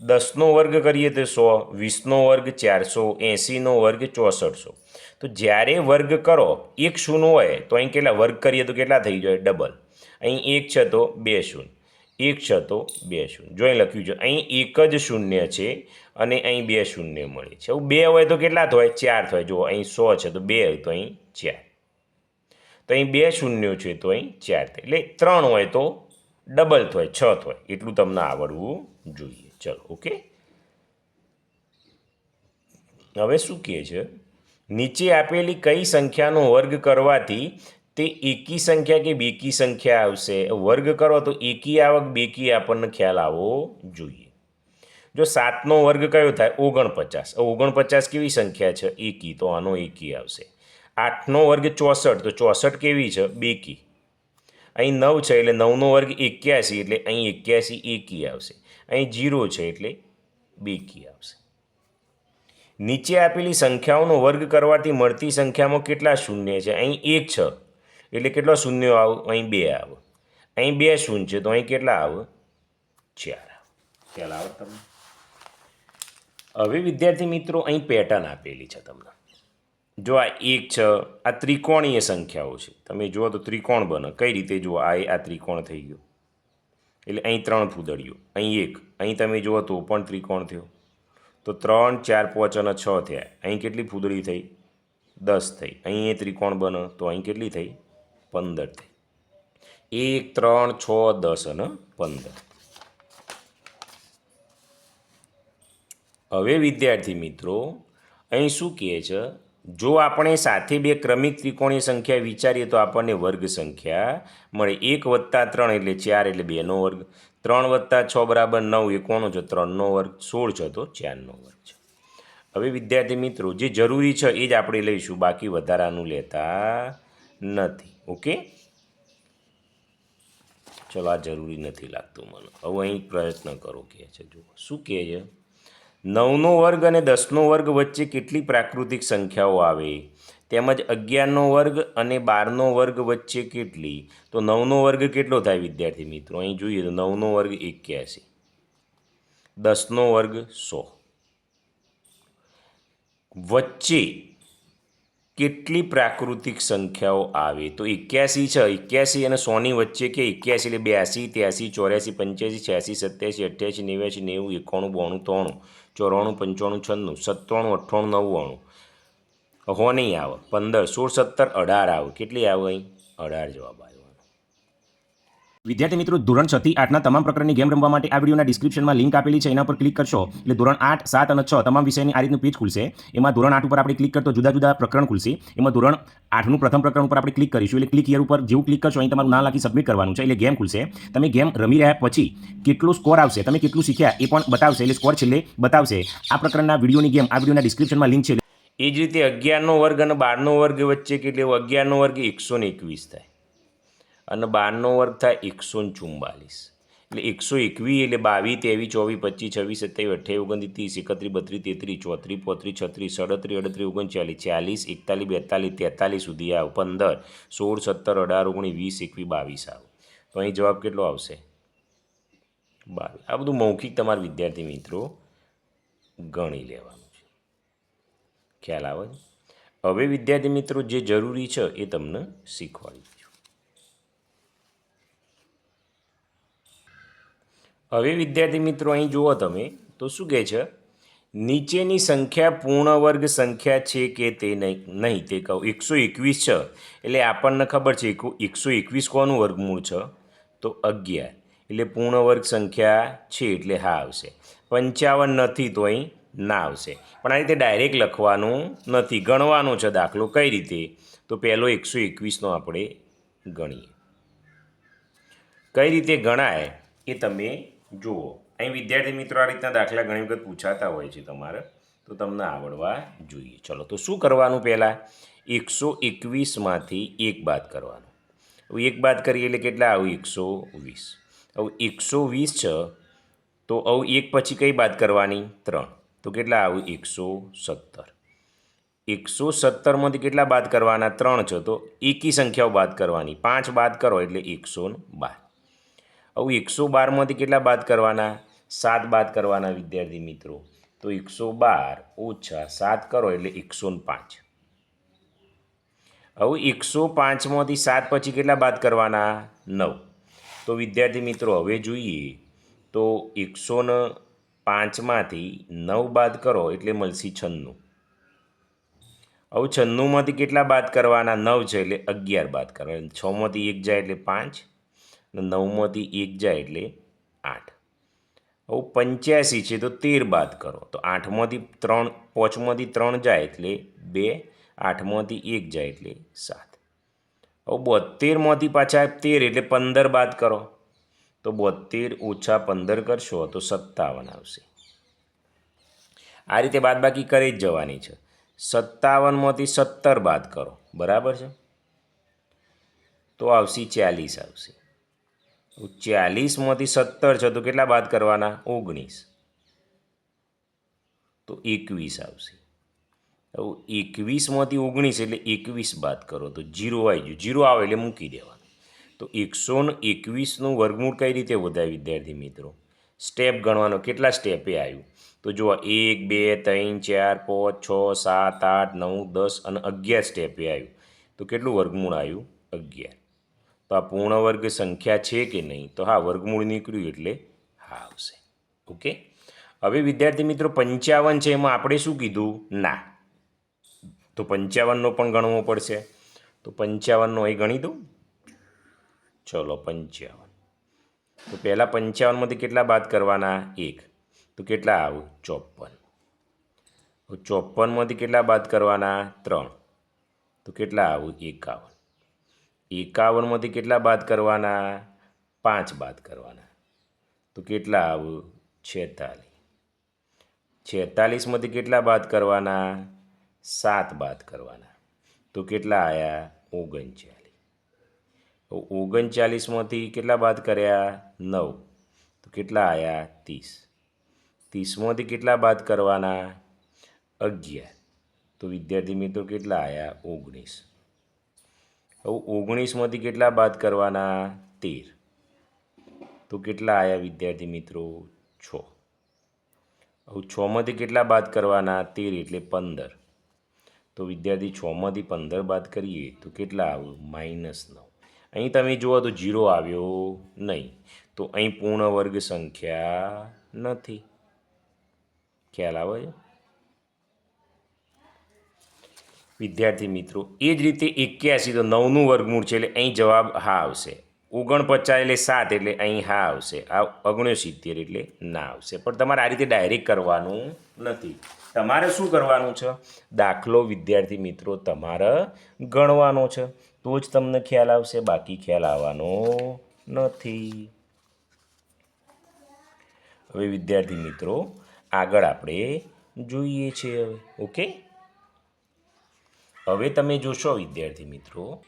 દસનો વર્ગ કરીએ તો સો, વીસનો વર્ગ ચારસો, એંસીનો વર્ગ ચોસઠસો. તો જ્યારે વર્ગ કરો, એક શૂન્ય હોય, તો અહીં કેટલા વર્ગ કરીએ તો કેટલા થઈ જાય? ડબલ. અહીં એક છે તો બે શૂન્ય. એક છે તો બે શૂન્ય. જો અહીં લખ્યું છે, અહીં એક જ શૂન્ય છે અને અહીં બે શૂન્ય મળે છે. બે હોય તો કેટલા થાય? ચાર થાય. જો અહીં સો છે તો બે હોય તો અહીં ચાર. તો અહીં બે શૂન્યો છે તો અહીં ચાર થાય. એટલે ત્રણ હોય તો ડબલ થાય, છ થાય. એટલું તમને આવડવું જોઈએ. ચલો, ઓકે? હવે શું કહે છે? નીચે આપેલી કઈ સંખ્યાનો વર્ગ કરવાથી તે એકી સંખ્યા કે બેકી સંખ્યા આવશે? વર્ગ કરો તો એકી આવક, બેકી આપણને ખ્યાલ આવવો જોઈએ. જો સાતનો વર્ગ કયો થાય? ઓગણપચાસ. ઓગણપચાસ કેવી સંખ્યા છે? એકી. તો આનો એકી આવશે. આઠનો વર્ગ ચોસઠ. તો ચોસઠ કેવી છે? બેકી. અહીં નવ છે, એટલે નવનો વર્ગ એક્યાસી, એટલે અહીં એક્યાસી એકી આવશે. અહીં જીરો છે એટલે બેકી આવશે નીચે આપેલી સંખ્યાઓનો વર્ગ કરવાથી મળતી સંખ્યામાં કેટલા શૂન્ય છે? અહીં એક છે. એટલે કેટલા શૂન્યો આવ? અહીં બે આવે. અહીં બે શૂન્ય છે તો અહીં કેટલા આવે? ચાર આવે. ખ્યાલ આવે તમને? હવે વિદ્યાર્થી મિત્રો, અહીં પેટર્ન આપેલી છે તમને. જો આ એક છે, આ ત્રિકોણીય સંખ્યાઓ છે. તમે જુઓ તો ત્રિકોણ બને. કઈ રીતે જુઓ? આ આ ત્રિકોણ થઈ ગયો. એટલે અહીં ત્રણ ફૂદડીઓ અહીં એક, અહીં તમે જુઓ તો પણ ત્રિકોણ થયો. તો ત્રણ, ચાર, પાંચ અને છ થયા. અહીં કેટલી ફૂદડી થઈ? દસ થઈ. અહીં એ ત્રિકોણ બને તો અહીં કેટલી થઈ? પંદર થઈ. એક, ત્રણ, છ, દસ અને પંદર. હવે વિદ્યાર્થી મિત્રો, અહીં શું કહે છે? જો આપણે સાથે બે ક્રમિક ત્રિકોણીય સંખ્યા વિચારીએ તો આપણને વર્ગ સંખ્યા મળે. એક વત્તા ત્રણ એટલે ચાર એટલે બેનો વર્ગ. ત્રણ વત્તા છ બરાબર નવ એ કોનો છે ત્રણનો વર્ગ. સોળ છે તો ચારનો વર્ગ છે. હવે વિદ્યાર્થી મિત્રો, જે જરૂરી છે એ જ આપણે લઈશું. બાકી વધારાનું લેતા નથી. ઓકે? ચલો, આ જરૂરી નથી લાગતું મને. હવે અહીં પ્રયત્ન કરો કે છે. જુઓ. શું કહે છે? નવનો વર્ગ અને દસનો વર્ગ વચ્ચે કેટલી પ્રાકૃતિક સંખ્યાઓ આવે? તેમજ અગિયારનો વર્ગ અને બારનો વર્ગ વચ્ચે કેટલી? તો નવનો વર્ગ કેટલો થાય વિદ્યાર્થી મિત્રો? અહીં જોઈએ તો નવનો વર્ગ એક્યાસી. દસનો વર્ગ સો. વચ્ચે કેટલી પ્રાકૃતિક સંખ્યાઓ આવે? તો એક્યાસી છે. એક્યાસી અને સોની વચ્ચે કે એક્યાસી એટલે બ્યાસી, ત્યાસી, ચોર્યાસી, પંચ્યાસી, છ્યાસી, સત્યાસી, અઠ્યાસી, નેવ્યાસી, નેવું, એકાણું, બોણું ત્રાણું ચોરાણું, પંચાણું, છન્નું, સત્તાણું, અઠ્ઠાણું, નવ્વાણું. હો નહીં આવે પંદર, સોળ, સત્તર, અઢાર આવે કેટલી આવે અહીં? અઢાર જવાબ આવ્યો. વિદ્યાર્થી મિત્રો, ધોરણ છ થી આઠના તમામ પ્રકારની ગેમ રમવા માટે આ વિડીયોના ડિસ્ક્રિપ્શનમાં લિંક આપેલી છે. એના પર ક્લિક કરશો. એટલે ધોરણ આઠ, સાત અને છ તમામ વિષયની આ રીતનું પેજ ખુલશે. એમાં ધોરણ આઠ ઉપર આપણે ક્લિક કરતો જુદા જુદા પ્રકરણ ખુલશે. એમાં ધોરણ આઠનું પ્રથમ પ્રકરણ ઉપર આપણે ક્લિક કરીશું. એટલે ક્લિક યર ઉપર જેવું ક્લિક કરશો, અહીં તમારું નામ લખી સબમિટ કરવાનું છે. એટલે ગેમ ખુલશે. તમે ગેમ રમી રહ્યા પછી કેટલું સ્કોર આવશે, તમે કેટલું શીખ્યા એ પણ બતાવશે. એટલે સ્કોર છેલ્લે બતાવશે. આ પ્રકરણના વિડીયોની ગેમ આ વિડીયોના ડિસ્ક્રિપ્શનમાં લિંક છે. એ જ રીતે અગિયારનો વર્ગ અને બારનો વર્ગ વચ્ચે કેટલી? અગિયારનો વર્ગ એકસો એકવીસ થાય. અને બારનો વર્ગ થાય એકસો ને ચુમ્માલીસ એટલે એકસો એકવીસ એટલે બાવીસ, ત્રેવીસ, ચોવીસ, પચીસ, છવ્વીસ, સત્યાવીસ, અઠ્યાવીસ, ઓગણત્રીસ ત્રીસ એકત્રીસ, બત્રીસ, તેત્રીસ, ચોત્રીસ, પોત્રીસ, છત્રીસ, સડત્રીસ, અડત્રીસ, ઓગણચાલીસ, ચાલીસ, એકતાલીસ, બેતાલીસ, તેતાલીસ સુધી આવ. પંદર, સોળ, સત્તર, અઢાર, ઓગણીસ, વીસ, એકવીસ, બાવીસ આવ. તો અહીં જવાબ કેટલો આવશે? બાવીસ. આ બધું મૌખિક તમારા વિદ્યાર્થી મિત્રો ગણી લેવાનું છે. ખ્યાલ આવે હવે વિદ્યાર્થી મિત્રો જે જરૂરી છે એ તમને શીખવાડી દઉં હવે વિદ્યાર્થી મિત્રો, અહીં જુઓ તમે, તો શું કહે છે? નીચેની સંખ્યા પૂર્ણ વર્ગ સંખ્યા છે કે તે નહીં નહીં, તે કહું, એકસો એકવીસ છે. એટલે આપણને ખબર છે એકસો એકવીસ કોનું વર્ગમૂળ છે? તો અગિયાર. એટલે પૂર્ણ વર્ગ સંખ્યા છે, એટલે હા આવશે. પંચાવન નથી, તો અહીં ના આવશે. પણ આ રીતે ડાયરેક્ટ લખવાનું નથી, ગણવાનો છે દાખલો કઈ રીતે? તો પહેલો એકસો એકવીસનો આપણે ગણીએ. કઈ રીતે ગણાય? એ તમે જુઓ, અહીં વિદ્યાર્થી મિત્રો આ રીતના દાખલા ઘણી વખત પૂછાતા હોય છે તમારે, તો તમને આવડવા જોઈએ. ચલો, તો શું કરવાનું પહેલાં? એકસો એકવીસમાંથી એક બાદ કરવાનું. હવે એક બાદ કરીએ એટલે કેટલા આવું? એકસો વીસ. હવે એકસો વીસ છે, તો આવું એક પછી કઈ બાદ કરવાની? ત્રણ. તો કેટલા આવું? એકસો સત્તર. એકસો સત્તરમાંથી કેટલા બાદ કરવાના? ત્રણ છે. તો એકી સંખ્યાઓ બાદ કરવાની. પાંચ બાદ કરો એટલે એકસો બાર. હવે એકસો બારમાંથી કેટલા બાદ કરવાના? સાત બાદ કરવાના વિદ્યાર્થી મિત્રો. તો એકસો બાર ઓછા સાત કરો એટલે એકસો પાંચ. હવે એકસો પાંચમાંથી સાત પછી કેટલા બાદ કરવાના? નવ. તો વિદ્યાર્થી મિત્રો, હવે જોઈએ તો એકસો પાંચમાંથી નવ બાદ કરો એટલે મળશે છન્નું. હવે છન્નુંમાંથી કેટલા બાદ કરવાના? નવ છે એટલે અગિયાર બાદ કરવાના છમાંથી એક જાય એટલે પાંચ. નવમાંથી એક જાય એટલે આઠ. હવે પંચ્યાસી છે તો તેર બાદ કરો. તો આઠમાંથી ત્રણ, પાંચમાંથી ત્રણ જાય એટલે બે, આઠમાંથી એક જાય એટલે સાત. હવે બોતેરમાંથી પાછા તેર એટલે પંદર બાદ કરો. તો બોતેર ઓછા પંદર કરશો તો સત્તાવન આવશે. આ રીતે બાદબાકી કરી જ જવાની છે. સત્તાવનમાંથી સત્તર બાદ કરો. બરાબર છે? તો આવશે ચાલીસ આવશે. ચાલીસમાંથી સત્તર છે, તો કેટલા બાદ કરવાના? ઓગણીસ. તો એકવીસ આવશે. એકવીસમાંથી ઓગણીસ એટલે એકવીસ બાદ કરો, તો જીરો આવી ગયું. જીરો આવે એટલે મૂકી દેવાનું. તો એકસો ને એકવીસનું વર્ગમૂળ કઈ રીતે વધાય વિદ્યાર્થી મિત્રો? સ્ટેપ ગણવાનો. કેટલા સ્ટેપે આવ્યું? તો જુઓ, એક, બે, ત્રણ, ચાર, પાંચ, છ, સાત, આઠ, નવ, દસ અને અગિયાર સ્ટેપે આવ્યું. તો કેટલું વર્ગમૂળ આવ્યું? અગિયાર. તો આ પૂર્ણ વર્ગ સંખ્યા છે કે નહીં? તો હા, વર્ગમૂળ નીકળ્યું એટલે હા આવશે. ઓકે? હવે વિદ્યાર્થી મિત્રો, પંચાવન છે, એમાં આપણે શું કીધું? ના. તો પંચાવનનો પણ ગણવો પડશે. તો પંચાવનનો અહીં ગણી દઉં. ચલો, પંચાવન. તો પહેલાં પંચાવનમાંથી કેટલા બાદ કરવાના? એક. તો કેટલા આવું? ચોપન. ચોપનમાંથી કેટલા બાદ કરવાના? ત્રણ. તો કેટલા આવું? એકાવન. એકાવનમાંથી કેટલા બાદ કરવાના? પાંચ બાદ કરવાના. તો કેટલા આવું? છેતાલીસ. છેતાલીસમાંથી કેટલા બાદ કરવાના? સાત બાદ કરવાના. તો કેટલા આવ્યા ઓગણચાલીસ. તો ઓગણચાલીસમાંથી કેટલા બાદ કર્યા? નવ. તો કેટલા આવ્યા ત્રીસ. ત્રીસમાંથી કેટલા બાદ કરવાના? અગિયાર. તો વિદ્યાર્થી મિત્રો કેટલા આવ્યા ઓગણીસ. ઓગણીસમાંથી કેટલા બાદ કરવાના? તેર. તો કેટલા આવ્યા વિદ્યાર્થી મિત્રો? છ. હવે, છમાંથી કેટલા બાદ કરવાના? તેર એટલે પંદર. તો વિદ્યાર્થી, છમાંથી પંદર બાદ કરીએ તો કેટલા આવ્યું માઇનસ નવ. અહીં તમે જુઓ તો જીરો આવ્યો નહીં. તો અહીં પૂર્ણ વર્ગ સંખ્યા નથી. ખ્યાલ આવે? છે વિદ્યાર્થી મિત્રો, એ જ રીતે એક્યાસી તો નવનું વર્ગમૂળ છે એટલે અહીં જવાબ હા આવશે. ઓગણપચાસ એટલે સાત એટલે અહીં હા આવશે. આ ઓગણસિત્તેર એટલે ના આવશે. પણ તમારે આ રીતે ડાયરેક્ટ કરવાનું નથી. તમારે શું કરવાનું છે? દાખલો વિદ્યાર્થી મિત્રો તમારે ગણવાનો છે. તો જ તમને ખ્યાલ આવશે. બાકી ખ્યાલ આવવાનો નથી. હવે વિદ્યાર્થી મિત્રો, આગળ આપણે જોઈએ છીએ હવે. ઓકે હવે તમે જોશો, વિદ્યાર્થી મિત્રો.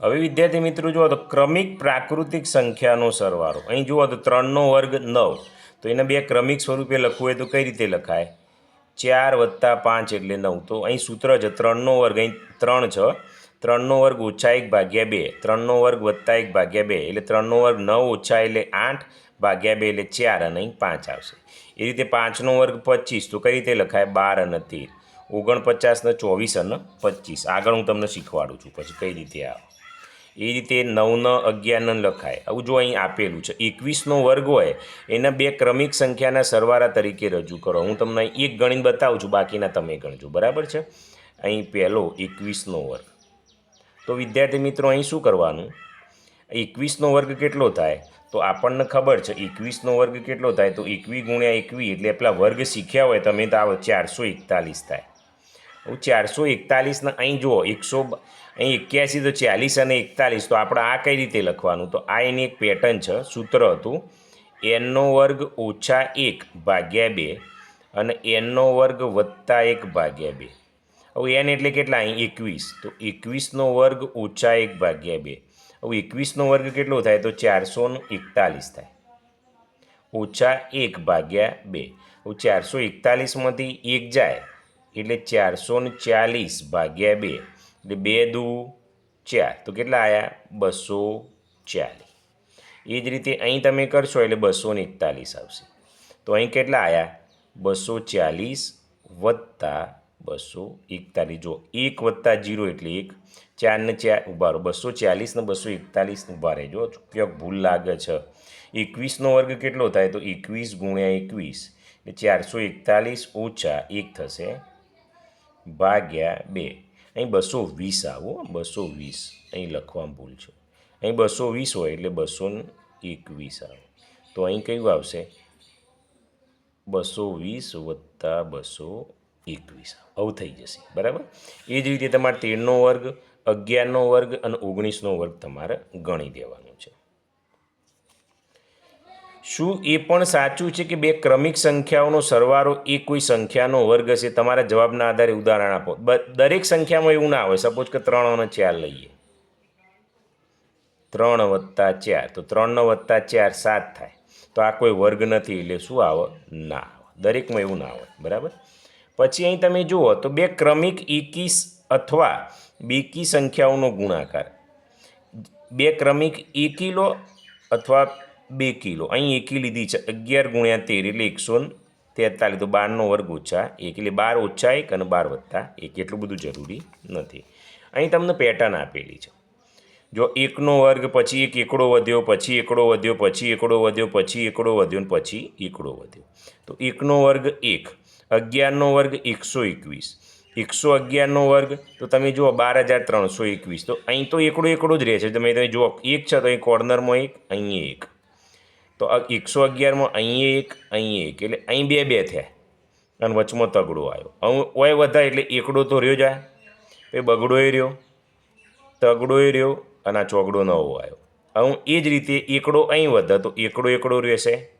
હવે વિદ્યાર્થી મિત્રો, જુઓ તો ક્રમિક પ્રાકૃતિક સંખ્યાનો સરવાળો. અહીં જુઓ તો ત્રણનો વર્ગ નવ. તો એને બે ક્રમિક સ્વરૂપે લખવું હોય તો કઈ રીતે લખાય? ચાર વત્તા પાંચ એટલે નવ. તો અહીં સૂત્ર છે ત્રણનો વર્ગ. અહીં ત્રણ છ. ત્રણનો વર્ગ ઓછા એક ભાગ્યા બે. ત્રણનો વર્ગ વત્તા એક ભાગ્યા બે. એટલે ત્રણનો વર્ગ નવ ઓછા એટલે આઠ ભાગ્યા બે એટલે ચાર અને અહીં પાંચ આવશે. એ રીતે પાંચનો વર્ગ પચીસ. તો કઈ રીતે લખાય? બાર અને તેર. ઓગણપચાસ ને ચોવીસ અને પચીસ. આગળ હું તમને શીખવાડું છું પછી કઈ રીતે આવે. એ રીતે નવનો અગિયારનો લખાય. આવું જો અહીં આપેલું છે. એકવીસનો વર્ગ હોય, એના બે ક્રમિક સંખ્યાના સરવાળા તરીકે રજૂ કરો. હું તમને એક ગણીને બતાવું છું, બાકીના તમે ગણજો. બરાબર છે? અહીં પહેલો એકવીસનો વર્ગ. તો વિદ્યાર્થી મિત્રો, અહીં શું કરવાનું? એકવીસનો વર્ગ કેટલો થાય? તો આપણને ખબર છે એકવીસનો વર્ગ કેટલો થાય? તો એકવી ગુણ્યા એકવી એટલે પેલા વર્ગ શીખ્યા હોય, તમે તો આવો ચારસો એકતાલીસ થાય. ચારસો એકતાલીસના અહીં જુઓ, એકસો અહીં એક્યાસી તો ચાલીસ અને એકતાલીસ, તો આપણે આ કઈ રીતે લખવાનું? તો આ એની એક પેટર્ન છે, સૂત્ર હતું એનનો વર્ગ ઓછા એક ભાગ્યા બે અને એનનો વર્ગ વત્તા એક ભાગ્યા બે. હવે એન એટલે કેટલા? અહીં એકવીસ. તો એકવીસનો વર્ગ ઓછા એક ભાગ્યા બે. હવે એકવીસનો વર્ગ કેટલો થાય? તો ચારસો એકતાલીસ થાય. ઓછા એક ભાગ્યા બે. હવે ચારસો એકતાલીસમાંથી એક જાય એટલે ચારસો ને ચાલીસ ભાગ્યા બે. એટલે બે દુ ચાર. તો કેટલા આવ્યા બસો ચાલીસ એ જ રીતે અહીં તમે કરશો એટલે બસો ને એકતાલીસ આવશે. તો અહીં કેટલા આવ્યા બસો ચાલીસ વત્તા બસો એકતાલીસ. જો એક વત્તા જીરો એટલે એક ચારને ચાર ઊભા રહો. બસો ચાલીસને બસો એકતાલીસને ઊભા રહેજો. ક્યાંક ભૂલ લાગે છે. એકવીસનો વર્ગ કેટલો થાય? તો એકવીસ ગુણ્યા એકવીસ. એટલે ચારસો એકતાલીસ ઓછા એક થશે ભાગ્યા બે. અહીં બસો વીસ આવો બસો વીસ. અહીં લખવામાં ભૂલ છે. અહીં બસો વીસ હોય એટલે બસો એકવીસ આવે. તો અહીં કયું આવશે? બસો વીસ વત્તા બસો એકવીસ. આવું થઈ જશે. બરાબર? એ જ રીતે તમારે તેરનો વર્ગ, અગિયારનો વર્ગ અને ઓગણીસનો વર્ગ તમારે ગણી દેવાનો છે. શું એ પણ સાચું છે કે બે ક્રમિક સંખ્યાઓનો સરવારો એ કોઈ સંખ્યાનો વર્ગ હશે? તમારા જવાબના આધારે ઉદાહરણ આપો. દરેક સંખ્યામાં એવું ના હોય. સપોઝ કે ત્રણ અને ચાર લઈએ. ત્રણ વત્તા ચાર. તો ત્રણનો વત્તા ચાર સાત થાય. તો આ કોઈ વર્ગ નથી. એટલે શું આવે? ના આવે. દરેકમાં એવું ના હોય. બરાબર? પછી અહીં તમે જુઓ તો બે ક્રમિક એકી સ- અથવા બેકી સંખ્યાઓનો ગુણાકાર. બે ક્રમિક એકી લો અથવા બે કિલો. અહીં એકી લીધી છે. અગિયાર ગુણ્યા તેર એટલે એકસો તેતાલીસ. તો બારનો વર્ગ ઓછા એક એટલે બાર ઓછા એક અને બાર વત્તા એક. એટલું બધું જરૂરી નથી. અહીં તમને પેટર્ન આપેલી છે. જો એકનો વર્ગ પછી એક, એકડો વધ્યો, પછી એકડો વધ્યો, પછી એકડો વધ્યો, પછી એકડો વધ્યો ને પછી એકડો વધ્યો. તો એકનો વર્ગ એક, અગિયારનો વર્ગ એકસો એકવીસ. એકસો અગિયારનો વર્ગ, તો તમે જુઓ બાર હજાર ત્રણસો એકવીસ. તો અહીં તો એકડો એકડો જ રહે છે. તમે તમે જુઓ, એક છે તો અહીં કોર્નરમાં એક, અહીં એક. તો આ એકસો અગિયારમાં અહીં એક અહીં એક, એટલે અહીં બે બે થયા. અને વચમાં તગડો આવ્યો. ઓય વધારે એટલે એકડો તો રહ્યો જાય. એ બગડોય રહ્યો. તગડોય રહ્યો અને આ ચોગડો નવો આવ્યો. હું એ જ રીતે એકડો અહીં વધે તો એકડો એકડો રહેશે.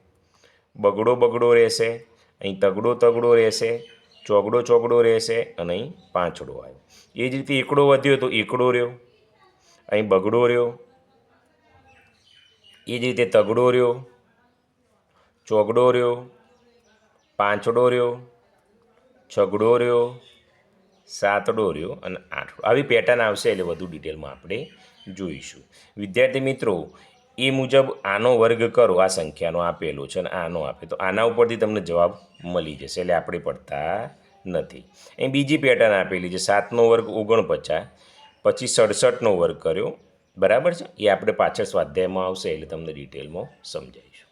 બગડો બગડો રહેશે. અહીં તગડો તગડો રહેશે. ચોગડો ચોગડો રહેશે અને અહીં પાંચડો આવ્યો. એ જ રીતે એકડો વધ્યો તો એકડો રહ્યો. અહીં બગડો રહ્યો. એ જ રીતે તગડો રહ્યો. ચોગડો રહ્યો, પાંચડો રહ્યો, છગડો રહ્યો, સાતડો રહ્યો અને આઠડો. આવી પેટર્ન આવશે એટલે વધુ ડિટેલમાં આપણે જોઈશું. વિદ્યાર્થી મિત્રો, એ મુજબ આનો વર્ગ કરો. આ સંખ્યાનો આપેલો છે અને આનો આપે. તો આના ઉપરથી તમને જવાબ મળી જશે. એટલે આપણે પડતા નથી. અહીં બીજી પેટર્ન આપેલી છે. સાતનો વર્ગ ઓગણપચાસ, પછી સડસઠનો વર્ગ કર્યો. બરાબર છે? એ આપણે પાછળ સ્વાધ્યાયમાં આવશે એટલે તમને ડિટેલમાં સમજાવીશું.